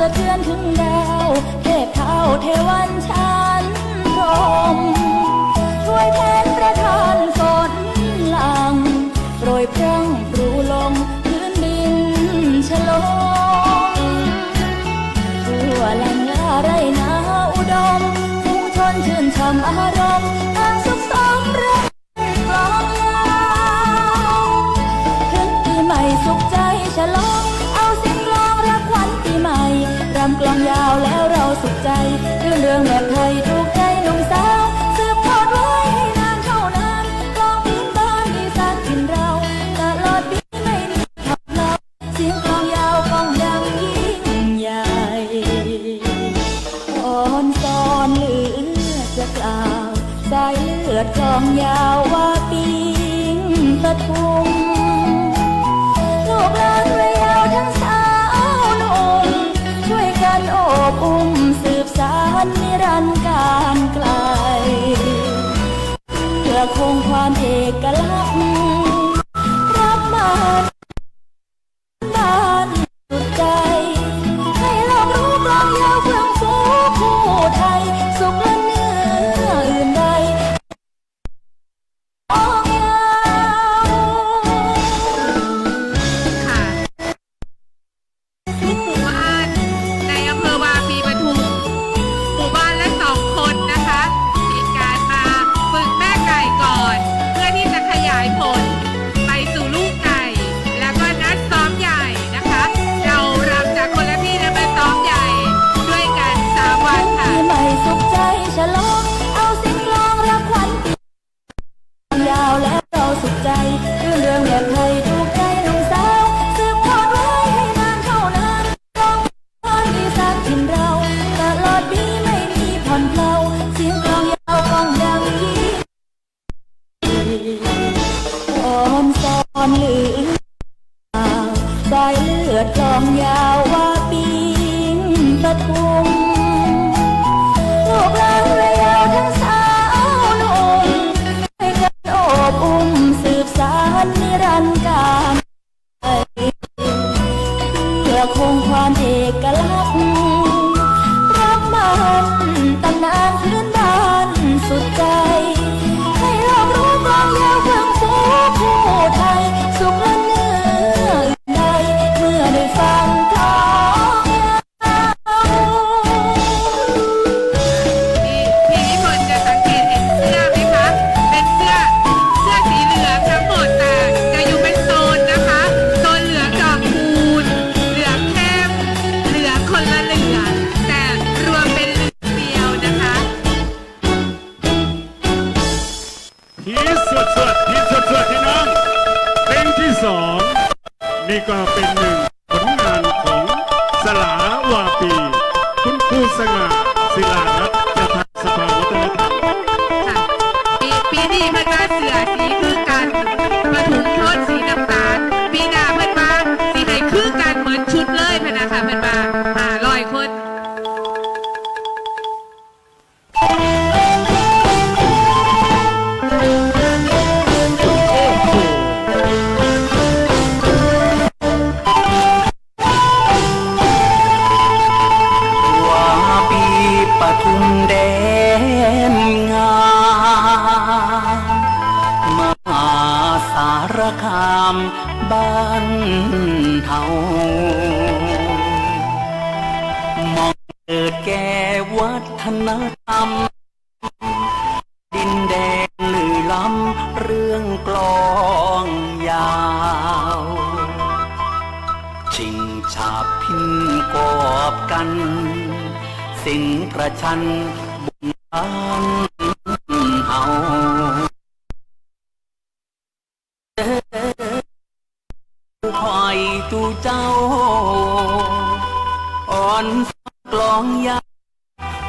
สะเทือนถึงดาว เทพเท้าเทวันชันพรมช่วยแทนประทานฝนหลังโปรยพรั่งปรูลงพื้นดินฉลองทั่วแหล่งลาไรนาอุดมผู้ชนชื่นชมอารมณ์าวแล้วเราสุขใจเรื่องเรื่องแบบไทยถูกใจหนุ่มสาวสืบทอดไว้ให้นานเท่านานกลองพื้นบ้านอีสานกินเราตลอดปีไม่มีขับเราเสียงกลองยาวกองยังยิ่งใหญ่อ่อนซอนเหลือจะกล่าวสายเลือดกองยาวว่าปีงะทุมลูกล้านวัยยาวทั้งสาวหนุ่ม กันโอบอุ้มสืบสานนิรันดร์การไกล เพื่อคงความเอกลักษณ์รับมานบ้านสุดใจ ให้เรารู้กลองยาวเพื่องฟูคู่ไทย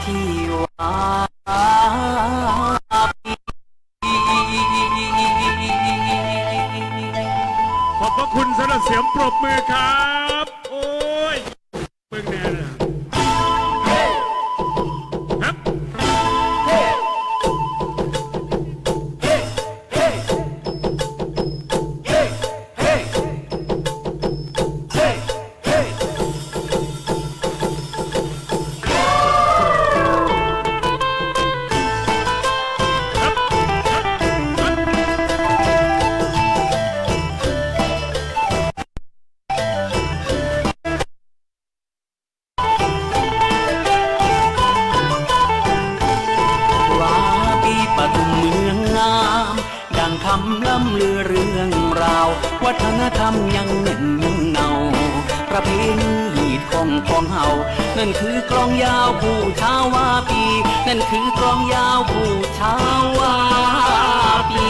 ที่ ประเพณีของของเฮานั่นคือกลองยาวผู้ชาววาปี นั่นคือกลองยาวผู้ชาววาปี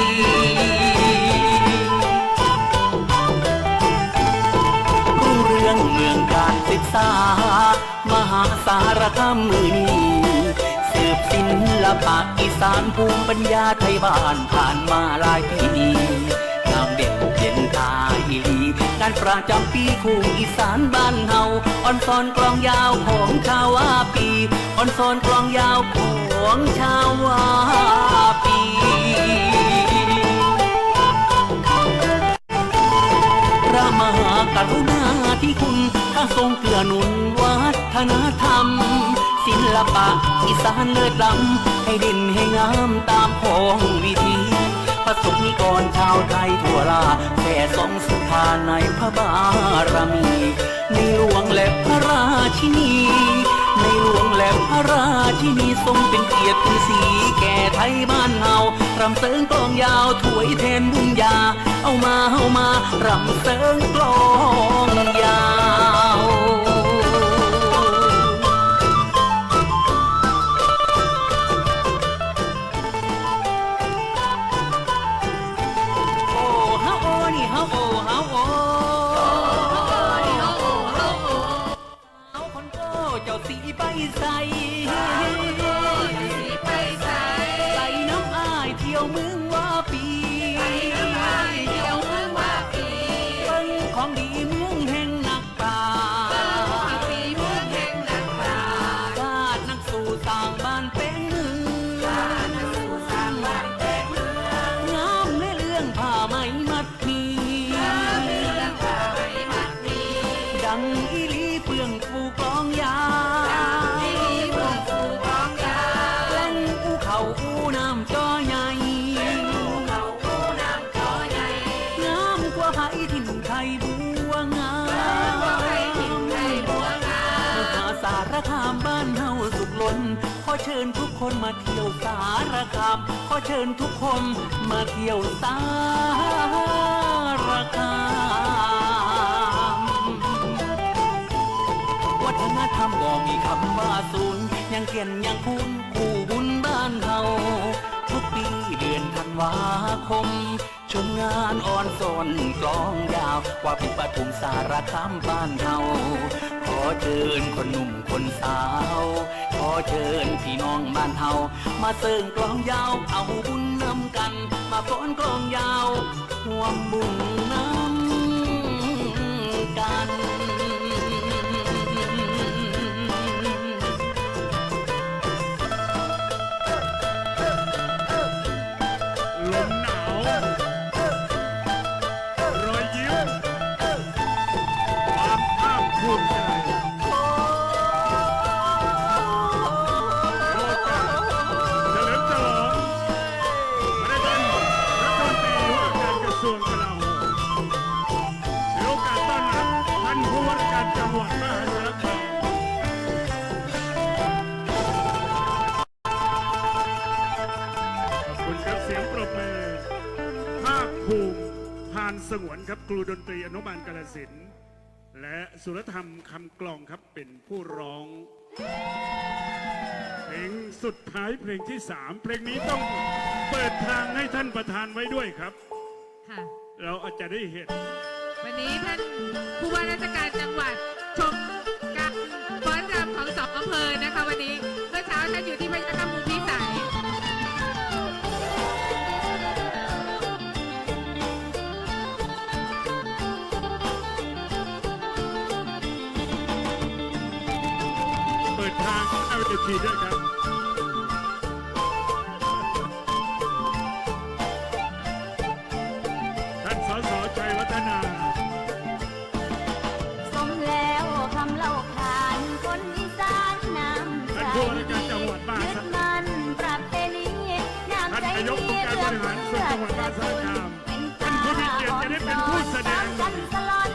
รุ่งเรืองเมืองการศึกษา มหาสารคามมือนี้สืบศิลปะอีสานภูมิปัญญาไทยบ้านผ่านมาหลายปี งามเด่นเด่นตาอีลีงานประจำปีคู่อีสานบ้านเฮาอ่อนซอนกลองยาวของชาวาปีอ่อนซอนกลองยาวของชาวาปีพระมหากรุณาที่คุณถ้าทรงเกื้อหนุนวัฒนธรรม ศิลปะอีสานเลิศล้ำให้เด่นให้งามตามของวิธีประสบ ลาแค่สองสุธาในพระบารมี ในหลวงและพระราชินี ในหลวงและพระราชินีทรงเป็นเกียรติคือสีแก่ไทยบ้านเฮารำเสริงกลองยาวถวยแทนบุญญา เอามาเอามารำเสริงกลองยาวารคาม ขอเชิญทุกคนมาเที่ยวสารคาม วัฒนธรรมก็มีคำว่าศูนย์ยังเกียนยังคุ้นคู่บุญบ้านเฮาทุกปีเดือนธันวาคมชมงานอ่อนสนกลองยาว ว่าเป็นปฐุมสารคามบ้านเฮา เชิญคนหนุ่มคนสาว ขอเชิญพี่น้องบ้านเฮามาเสิร์งกลองยาวเอาบุญนำกัน มาฟ้อนกลองยาวห่วมบุญนำกันานสงวนครับครูดนตรีอนุบาลกาลสินธุ์และสุรธรรมคำกลองครับเป็นผู้ร้อง เพลงสุดท้ายเพลงที่สามเพลงนี้ต้องเปิดทางให้ท่านประธานไว้ด้วยครับ ค่ะ เราอาจจะได้เห็น วันนี้ท่านผู้ว่าราชการจังหวัดชมการฟ้อนรำของสองอำเภอนะคะวันนี้เมื่อเช้าท่านอยู่างให้เวทีด้วยครับท่านสสชัยวัฒนาสมแล้วคำเล่าขานคนอีสานน้ำใจท่านผู้ว่าราชการจังหวัดมหายึสาดรคามมันปรับเพณีน้ำท่านใจนายกองค์การบริหารส่วนจังหวัดมหาสารคามท่านผู้มีเกียรติจะได้เป็นผู้แสดง กันสลอน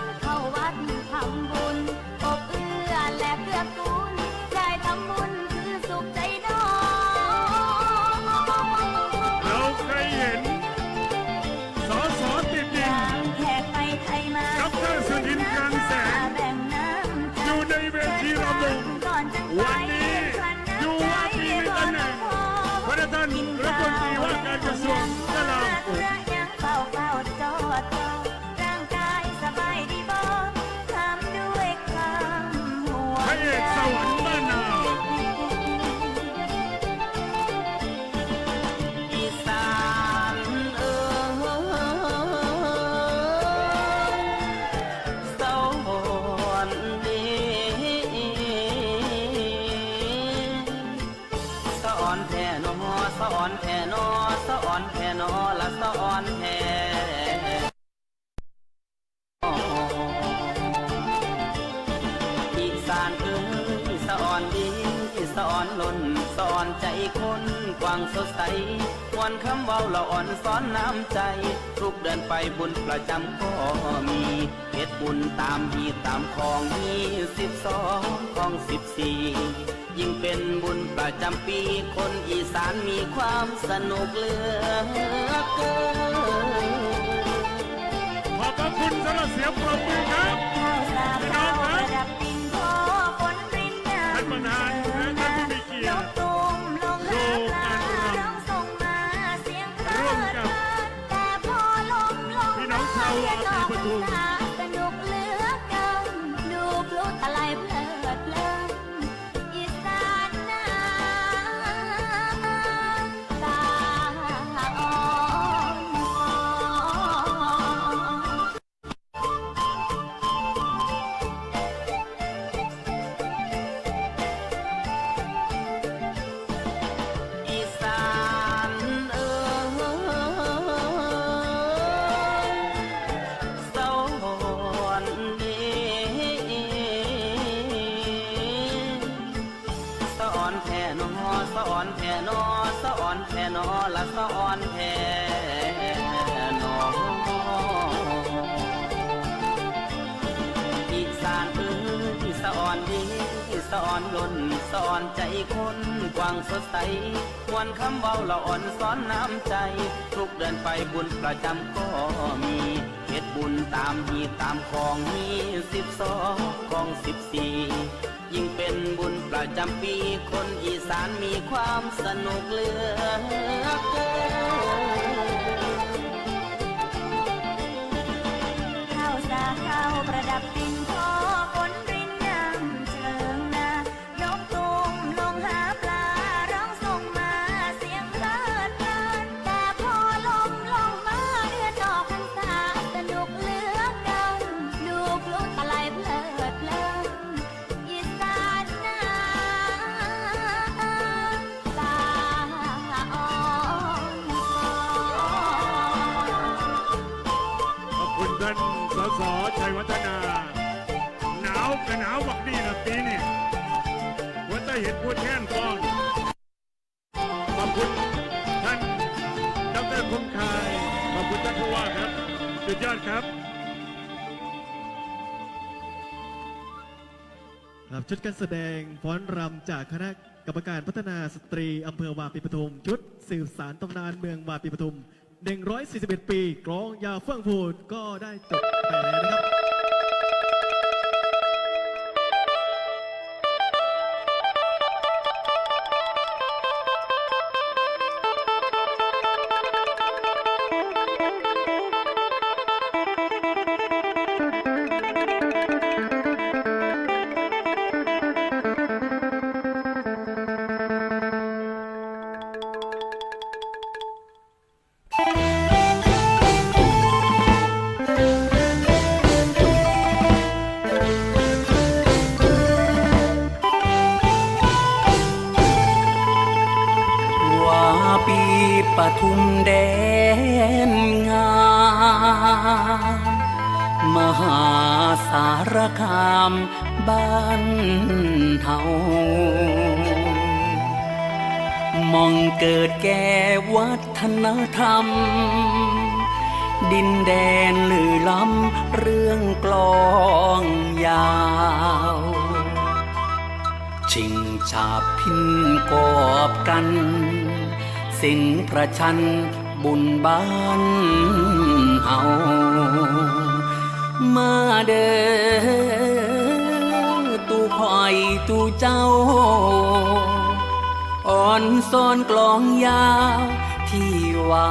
อนแท่นอสอนแท่นอสอนแท่นอละสอนแท่อีสานเอ้ยสอนดีสอนล้นสอนใจคนกว้างสดใสวันคำเว้าละอ่อนสอนน้ำใจ ทุกเดินไปบุญประจำก็มีเฮ็ดบุญตามฮีตามของมีสิบสองของสิบสี่ ยิ่งเป็นบุญประจำปีคนอีสานมีความสนุกเหลือเกินขอบพระคุณสำหรับเสียงปรบมือครับ ใจ ทุกเดินไปบุญประจำก็มีเฮ็ดบุญตามฮีตามของมีสิบสองของสิบสี่ยิ่งเป็นบุญประจำปีคนอีสานมีความสนุกเหลือเกินข้าวสาข้าวประดับดิ เห็นพูดแท่นกองขอบคุณท่านดรคมคายขอบคุณท่านผู้ว่าครับสุดยอดครับครับชุดการแสดงฟ้อนรำจากคณะกรรมการพัฒนาสตรีอำเภอวาปีปทุม ชุดสืบสารตำนานเมืองวาปีปทุม 141 ปีกลองยาวเฟื่องฟูดก็ได้จบไปแล้วนะครับ คามบ้านเฮามองเกิดแก่วัฒนธรรม ดินแดนลือล้ำเรื่องกลองยาวชิงชาบพินกอบกัน สิ่งประชันบุญบ้านเฮา มาเด้อตูคอยตูเจ้า อ่อนซ้อนกลองยาวที่วา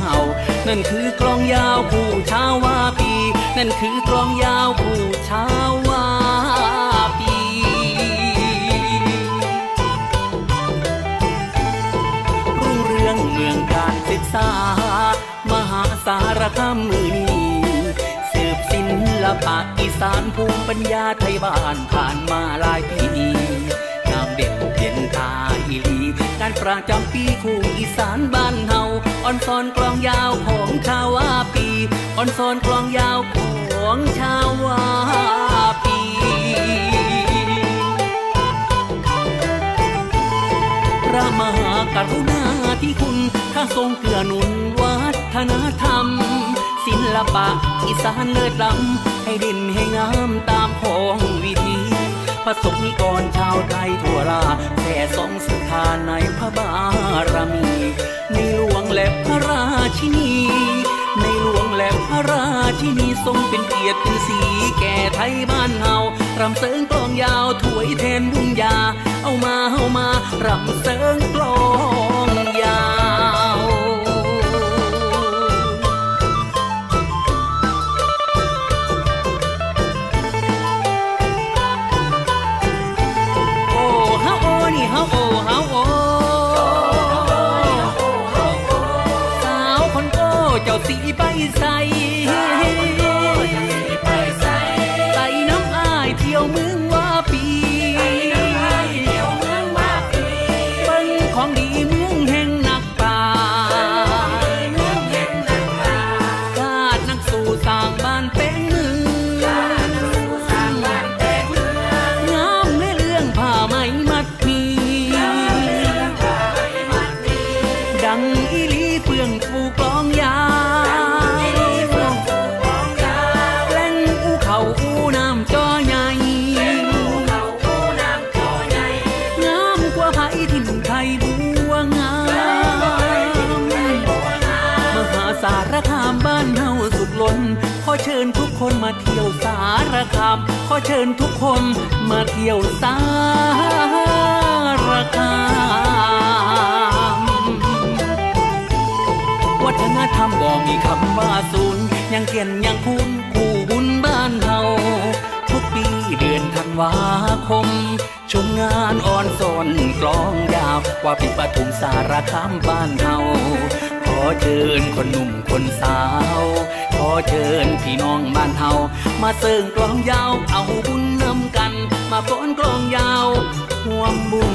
เฮา นั่นคือกลองยาวผู้ชาววาปี นั่นคือกลองยาวผู้ชาววาปีรุ่งเรืองเมืองการศึกษา มหาสารคามมือนี้สืบศิลปะอีสานภูมิปัญญาไทยบ้านผ่านมาหลายปี เด่นเด่นตาอีลีการประจำปีคู่อีสานบ้านเฮาอ่อนซอนกลองยาวของชาวาปีอ่อนซอนกลองยาวของชาววาปีพระมหากรุณาที่คุณข้าทรงเกื้อหนุนวัฒนธรรม ศิลปะอีสานเลิศล้ำให้ดินให้งามตามของวิธี พระสงฆ์นิกรชาวไทยทั่วลาแผ่สองสุธาในพระบารมี ในหลวงและพระราชินี ในหลวงและพระราชินีทรงเป็นเกียรติเป็นสีแก่ไทยบ้านเฮารำเสริงกลองยาวถวยแทนบุญญา เอามาเอามารำเสริงกลอง ขอเชิญทุกคนมาเที่ยวสารคามวัฒนธรรมบ่มีคำว่าศูนย์ยังเขียนยังคุ้นคู่บุญบ้านเฮาทุกปีเดือนธันวาคม ชมงานอ่อนสนกลองยาวว่าปีปทุมสารคามบ้านเฮาขอเชิญคนหนุ่มคนสาว เชิญพี่น้องบ้านเฮามาเสิร์งกลองยาวเอาบุญนำกัน มาฟ้อนกลองยาวห่วมบุญ